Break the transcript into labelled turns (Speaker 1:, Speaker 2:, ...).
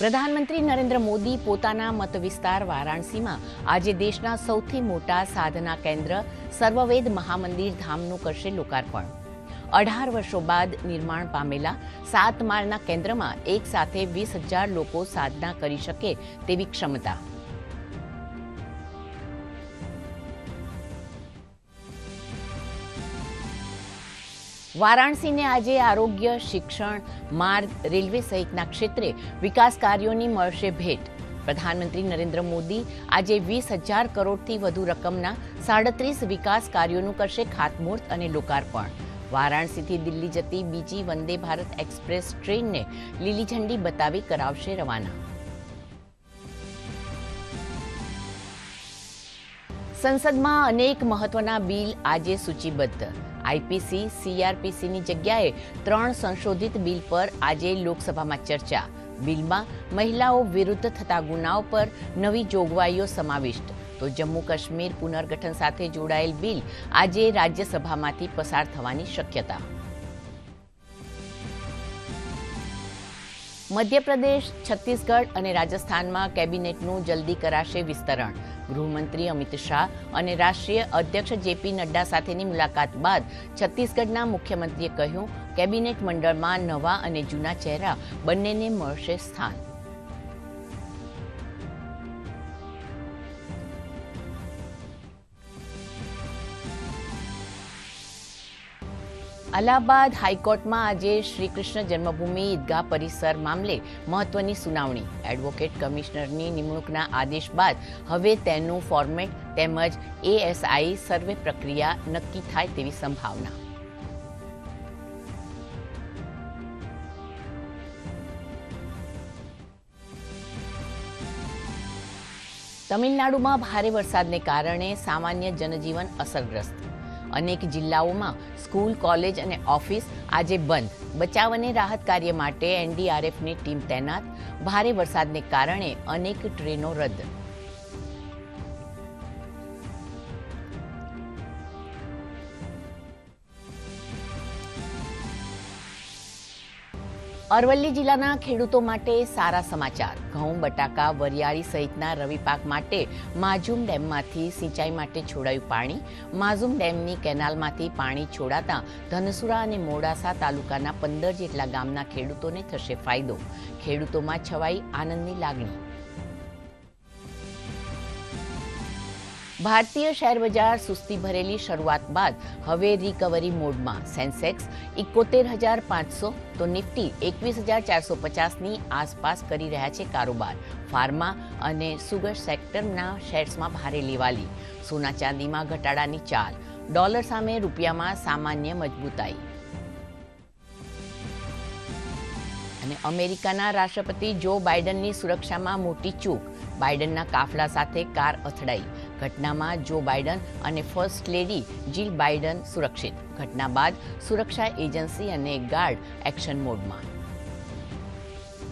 Speaker 1: પ્રધાનમંત્રી નરેન્દ્ર મોદી પોતાના મતવિસ્તાર વારાણસીમાં આજે દેશના સૌથી મોટા સાધના કેન્દ્ર સર્વવેદ મહામંદિર ધામનું કરશે લોકાર્પણ. અઢાર વર્ષો બાદ નિર્માણ પામેલા સાત માળના કેન્દ્રમાં એક સાથે વીસ હજાર લોકો સાધના કરી શકે તેવી ક્ષમતા. વારાણસીને આજે આરોગ્ય, શિક્ષણ, માર્ગ, રેલવે સહિતના ક્ષેત્રે વિકાસ કાર્યોની મળશે ભેટ. પ્રધાનમંત્રી નરેન્દ્ર મોદી આજે વીસ હજાર કરોડથી વધુ રકમના સાડત્રીસ વિકાસ કાર્યોનું કરશે ખાતમુહૂર્ત અને લોકાર્પણ. વારાણસીથી દિલ્હી જતી બીજી વંદે ભારત એક્સપ્રેસ ટ્રેનને લીલી ઝંડી બતાવી કરાવશે રવાના. સંસદમાં અનેક મહત્વના બિલ આજે સૂચિબદ્ધ. આઈપીસી, સીઆરપીસીની જગ્યાએ ત્રણ સંશોધિત બિલ પર આજે લોકસભામાં ચર્ચા. બિલમાં મહિલાઓ વિરુદ્ધ થતા ગુનાઓ પર નવી જોગવાઈઓ સમાવિષ્ટ. તો જમ્મુ કાશ્મીર પુનર્ગઠન સાથે જોડાયેલ બિલ આજે રાજ્યસભામાંથી પસાર થવાની શક્યતા. મધ્યપ્રદેશ, છત્તીસગઢ અને રાજસ્થાનમાં કેબિનેટનું જલ્દી કરાશે વિસ્તરણ. ગૃહમંત્રી અમિત શાહ અને રાષ્ટ્રીય અધ્યક્ષ જેપી નડ્ડા સાથેની મુલાકાત બાદ છત્તીસગઢના મુખ્યમંત્રીએ કહ્યું, કેબિનેટ મંડળમાં નવા અને જૂના ચહેરા બંનેને મળશે સ્થાન. અલ્હાબાદ હાઈકોર્ટમાં આજે શ્રી કૃષ્ણ જન્મભૂમિ ઈદગાહ પરિસર મામલે મહત્વની સુનાવણી. એડવોકેટ કમિશનરની નિમણૂકના આદેશ બાદ હવે તેનું ફોર્મેટ તેમજ એએસઆઈ સર્વે પ્રક્રિયા નક્કી થાય તેવી સંભાવના. તમિલનાડુમાં ભારે વરસાદને કારણે સામાન્ય જનજીવન અસરગ્રસ્ત. અનેક જિલ્લાઓમાં સ્કૂલ, કોલેજ અને ઓફિસ આજે બંધ. બચાવ અને રાહત કાર્ય માટે એનડીઆરએફની ટીમ તૈનાત. ભારે વરસાદને કારણે અનેક ટ્રેનો રદ. અરવલ્લી જિલ્લાના ખેડૂતો માટે સારા સમાચાર. ઘઉં, બટાકા, વરિયાળી સહિતના રવિ પાક માટે માઝુમ ડેમમાંથી સિંચાઈ માટે છોડાયું પાણી. માઝુમ ડેમની કેનાલમાંથી પાણી છોડાતા ધનસુરા અને મોડાસા તાલુકાના પંદર જેટલા ગામના ખેડૂતોને થશે ફાયદો. ખેડૂતોમાં છવાઈ આનંદની લાગણી. ભારતીય શેર બજાર સુસ્તી ભરેલી શરૂઆત બાદ હવે રિકવરી મોડમાં. સેન્સેક્સ ઇકોતેર હજાર પાંચસો તો નિફ્ટી એકવીસ હજાર ચારસો પચાસની આસપાસ કરી રહ્યા છે કારોબાર. ફાર્મા અને સુગર સેક્ટરના શેર્સમાં ભારે લેવાલી. સોના ચાંદીમાં ઘટાડાની ચાલ. ડોલર સામે રૂપિયામાં સામાન્ય મજબૂતાઈ. અને અમેરિકાના રાષ્ટ્રપતિ જો બાઇડનની સુરક્ષામાં મોટી ચૂક. બાઇડનના કાફલા સાથે કાર અથડાઈ. ઘટનામાં જો બાઇડન અને ફર્સ્ટ લેડી જીલ બાઇડન સુરક્ષિત. ઘટના બાદ સુરક્ષા એજન્સી અને ગાર્ડ એક્શન મોડમાં.